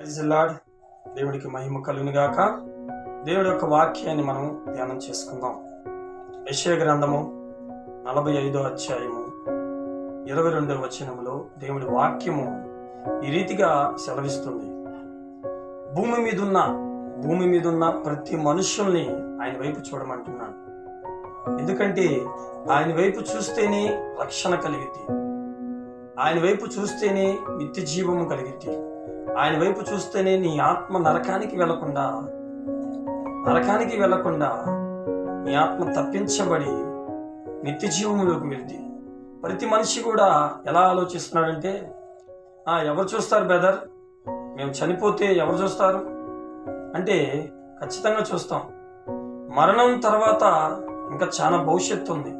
ప్రైజ్లాడ్ దేవుడికి మహిమ కలుగునుగాక. దేవుడి యొక్క వాక్యాన్ని మనం ధ్యానం చేసుకుందాం. యశ్వ గ్రంథము నలభై ఐదో అధ్యాయము ఇరవై రెండవ వచనములో దేవుడి వాక్యము ఈ రీతిగా సెలవిస్తుంది. భూమి మీదున్న భూమి మీదున్న ప్రతి మనుషుల్ని ఆయన వైపు చూడమంటున్నాడు. ఎందుకంటే ఆయన వైపు చూస్తేనే రక్షణ కలిగిద్ది ఆయన వైపు చూస్తేనే నిత్య జీవము కలిగిద్ది ఆయన వైపు చూస్తేనే నీ ఆత్మ నరకానికి వెళ్ళకుండా నరకానికి వెళ్ళకుండా నీ ఆత్మ తప్పించబడి నిత్య జీవములోకి వెళ్తుంది. ప్రతి మనిషి కూడా ఎలా ఆలోచిస్తున్నాడంటే "ఆ, ఎవరు చూస్తారు బ్రదర్? మేము చనిపోతే ఎవరు చూస్తారు? అంటే ఖచ్చితంగా చూస్తాం. మరణం తర్వాత ఇంకా చాలా భవిష్యత్తు ఉంది.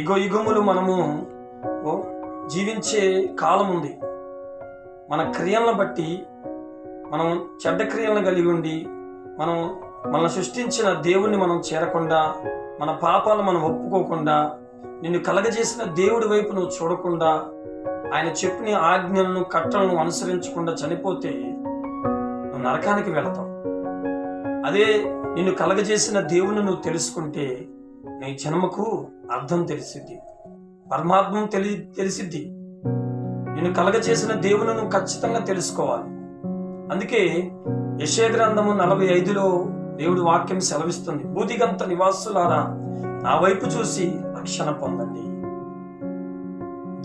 ఇగో ఇగములు మనము ఓ, జీవించే కాలం ఉంది. మన క్రియలను బట్టి మనం చెడ్డ క్రియలను కలిగి ఉండి మనం మనల్ని సృష్టించిన దేవుణ్ణి మనం చేరకుండా మన పాపాలు మనం ఒప్పుకోకుండా నిన్ను కలగజేసిన దేవుడి వైపు నువ్వు చూడకుండా ఆయన చెప్పిన ఆజ్ఞలను కట్టలను అనుసరించకుండా చనిపోతే నువ్వు నరకానికి వెళతావు. అదే నిన్ను కలగజేసిన దేవుని నువ్వు తెలుసుకుంటే నీ జన్మకు అర్థం తెలిసిద్ది. పరమాత్మం తెలి తెలిసిద్ది. నిన్ను కలగచేసిన దేవుని నువ్వు ఖచ్చితంగా తెలుసుకోవాలి. అందుకే యశయ గ్రంథము నలభై ఐదులో దేవుడి వాక్యం సెలవిస్తుంది. బూదిగంత నివాసులారా నా వైపు చూసి రక్షణ పొందండి.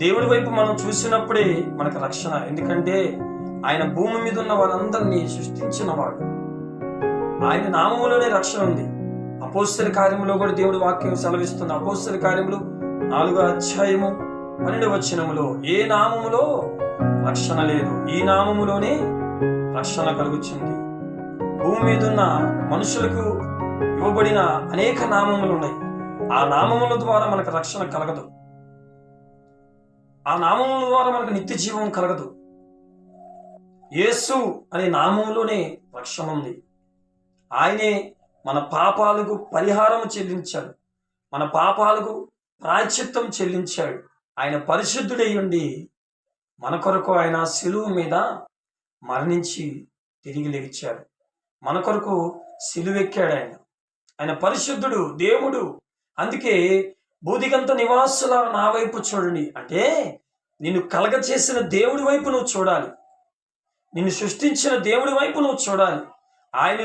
దేవుడి వైపు మనం చూసినప్పుడే మనకు రక్షణ ఎందుకంటే ఆయన భూమి మీద ఉన్న వారందరినీ సృష్టించినవాడు ఆయన నామములోనే రక్షణ ఉంది. అపోస్తల కార్యములో కూడా దేవుడి వాక్యం సెలవిస్తుంది. అపోస్తల కార్యములు నాలుగో అధ్యాయము పన్నెండు వచనములో ఏ నామములో రక్షణ లేదు? ఈ నామములోనే రక్షణ కలుగుతుంది భూమి మీద ఉన్న మనుషులకు ఇవ్వబడిన అనేక నామములు ఉన్నాయి ఆ నామముల ద్వారా మనకు రక్షణ కలగదు. ఆ నామముల ద్వారా మనకు నిత్య జీవం కలగదు. యేసు అనే నామములోనే రక్షణ ఉంది. ఆయనే మన పాపాలకు పరిహారం చెల్లించాడు. మన పాపాలకు ప్రాయశ్చిత్తం చెల్లించాడు. ఆయన పరిశుద్ధుడై ఉండి మన కొరకు ఆయన శిలువు మీద మరణించి తిరిగి లేచాడు. మన కొరకు సిలువెక్కాడు ఆయన. ఆయన పరిశుద్ధుడు దేవుడు. అందుకే బూదిగంత నివాసుల నా వైపు చూడండి. అంటే నిన్ను కలగ చేసిన దేవుడి వైపు నువ్వు చూడాలి. నిన్ను సృష్టించిన దేవుడి వైపు నువ్వు చూడాలి. ఆయన